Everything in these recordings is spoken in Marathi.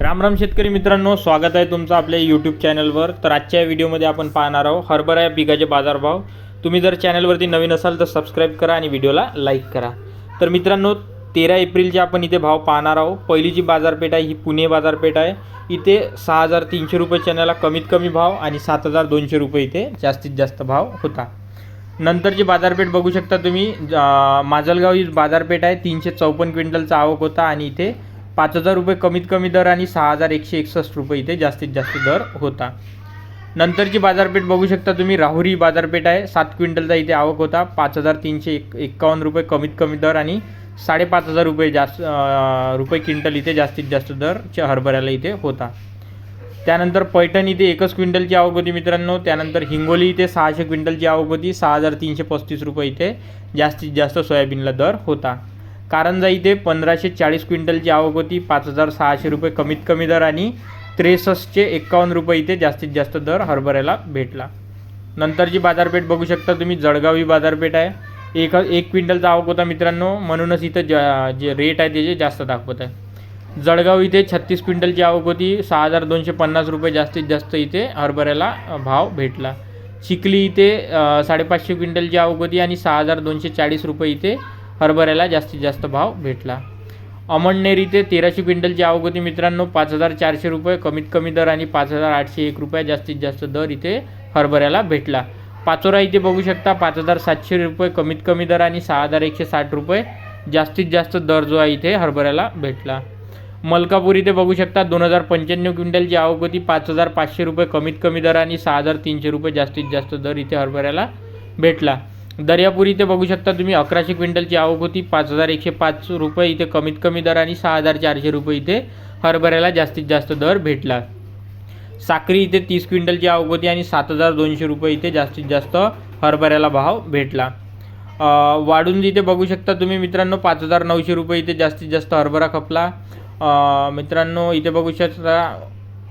राम राम शेतकरी मित्रांनो स्वागत आहे तुमचं आपल्या यूट्यूब चॅनलवर तर आजच्या व्हिडिओमध्ये आपण पाहणार आहोत हरभरा या पिकाचे बाजारभाव. तुम्ही जर चॅनलवरती नवीन असाल तर सबस्क्राईब करा आणि व्हिडिओला लाईक करा. तर मित्रांनो तेरा एप्रिलचे आपण इथे भाव पाहणार आहोत पहिली जी बाजारपेठ आहे ही पुणे बाजारपेठ आहे. इथे सहा हजार तीनशे रुपये चण्याला कमीत कमी भाव आणि सात हजार दोनशे रुपये इथे जास्तीत जास्त भाव होता. नंतरची बाजारपेठ बघू शकता तुम्ही माजलगाव ही बाजारपेठ आहे तीनशे चौपन्न क्विंटलचा आवक होता आणि इथे पाच हजार रुपये कमीत कमी दर आणि सहा हजार एकशे एकसष्ट रुपये इथे जास्तीत जास्त दर होता. नंतरची बाजारपेठ बघू शकता तुम्ही. राहुरी बाजारपेठ आहे. सात क्विंटलचा इथे आवक होता. पाच हजार तीनशे एक एक्कावन्न रुपये कमीत कमी दर आणि साडेपाच हजार रुपये जास्त रुपये क्विंटल इथे जास्तीत जास्त दरच्या हरभऱ्याला इथे होता. त्यानंतर पैठण इथे एकच क्विंटलची आवक होती मित्रांनो. त्यानंतर हिंगोली इथे सहाशे क्विंटलची आवक होती. सहा हजार तीनशे पस्तीस रुपये इथे जास्तीत जास्त सोयाबीनला दर होता. कारंजा इथे पंधराशे चाळीस क्विंटलची आवक होती पाच हजार सहाशे रुपये कमीत कमी दर आणि त्रेसष्टचे एक्कावन्न रुपये इथे जास्तीत जास्त दर हरभऱ्याला भेटला. नंतरची बाजारपेठ बघू शकता तुम्ही जळगाव ही बाजारपेठ आहे. एक एक क्विंटलचा आवक होता मित्रांनो म्हणूनच इथं ज जे रेट आहे त्याचे जास्त दाखवत आहे. जळगाव इथे छत्तीस क्विंटलची आवक होती सहा हजार दोनशे पन्नास रुपये जास्तीत जास्त इथे हरभऱ्याला भाव भेटला. चिखली इथे साडेपाचशे क्विंटलची आवक होती आणि सहा हजार दोनशे चाळीस रुपये इथे हरभऱ्याला जास्तीत जास्त भाव भेटला. अमळनेरी इथे तेराशे क्विंटलची आवक होती मित्रांनो पाच हजार चारशे रुपये कमीत कमी दर आणि पाच हजार आठशे एक रुपये जास्तीत जास्त दर इथे हरभऱ्याला भेटला. पाचोरा इथे बघू शकता पाच हजार सातशे रुपये कमीत कमी दर आणि सहा हजार एकशे साठ रुपये जास्तीत जास्त दर जो आहे इथे हरभऱ्याला भेटला. मलकापूर इथे बघू शकता दोन हजार पंच्याण्णव क्विंटलची आवक होती पाच हजार पाचशे रुपये कमीत कमी दर आणि सहा हजार तीनशे रुपये जास्तीत जास्त दर इथे हरभऱ्याला भेटला. दर्यापुरी इथे बघू शकता तुम्ही अकराशे क्विंटलची आवक होती. पाच हजार एकशे पाच रुपये इथे कमीत कमी दर आणि सहा हजार चारशे रुपये इथे हरभऱ्याला जास्तीत जास्त दर भेटला. साक्री इथे तीस क्विंटलची आवक होती आणि सात हजार दोनशे रुपये इथे जास्तीत जास्त हरभऱ्याला भाव भेटला. वाढून इथे बघू शकता तुम्ही मित्रांनो पाच हजार नऊशे रुपये इथे जास्तीत जास्त हरभरा खपला. मित्रांनो इथे बघू शकता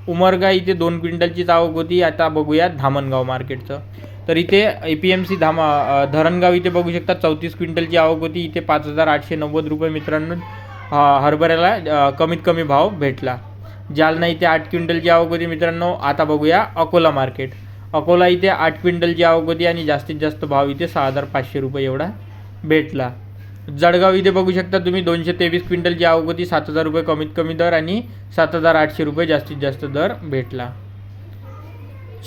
उमरगा इथे दोन क्विंटलचीच आवक होती. आता बघूया धामणगाव मार्केटचं. तर इथे ए पी एम सी धामा धरणगाव इथे बघू शकता. चौतीस क्विंटलची आवक होती. इथे पाच हजार आठशे नव्वद रुपये मित्रांनो हरभऱ्याला कमीत कमी भाव भेटला. जालना इथे आठ क्विंटलची आवक होती मित्रांनो. आता बघूया अकोला मार्केट. अकोला इथे आठ क्विंटलची आवक होती आणि जास्तीत जास्त भाव इथे सहा हजार पाचशे रुपये एवढा भेटला. जळगाव इथे बघू शकता तुम्ही दोनशे तेवीस क्विंटलची आवक होती. सात हजार रुपये कमीत कमी दर आणि सात हजार आठशे रुपये जास्तीत जास्त दर भेटला.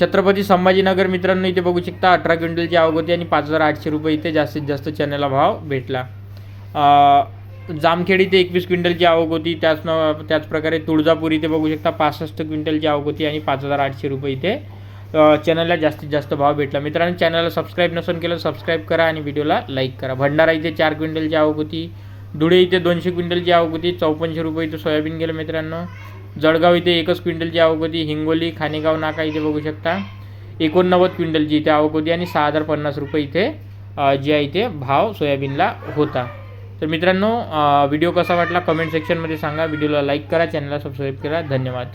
छत्रपती संभाजीनगर मित्रांनो इथे बघू शकता अठरा क्विंटलची आवक होती आणि पाच हजार आठशे रुपये इथे जास्तीत जास्त चण्याला भाव भेटला. जामखेड इथे एकवीस क्विंटलची आवक होती. त्याच न त्याचप्रकारे तुळजापूर इथे बघू शकता पासष्ट क्विंटलची आवक होती आणि पाच हजार आठशे रुपये इथे चॅनलला जास्तीत जास्त भाव भेटला. मित्रांनो चॅनलला सबस्क्राईब नसून केलं सबस्क्राईब करा आणि व्हिडिओला लाईक करा. भंडारा इथे चार क्विंटलची आवक होती. धुळे इथे दोनशे क्विंटलची आवक होती. चौपन्नशे रुपये इथे सोयाबीन गेलं मित्रांनो. जळगाव इथे एकच क्विंटलची आवक होती. हिंगोली खानेगाव नाका इथे बघू शकता. एकोणनव्वद क्विंटलची इथे आवक होती आणि सहा हजार पन्नास रुपये इथे जे आहे इथे भाव सोयाबीनला होता. तर मित्रांनो व्हिडिओ कसा वाटला? कमेंट सेक्शनमध्ये सांगा. व्हिडिओला लाईक करा चॅनलला सबस्क्राईब करा. धन्यवाद.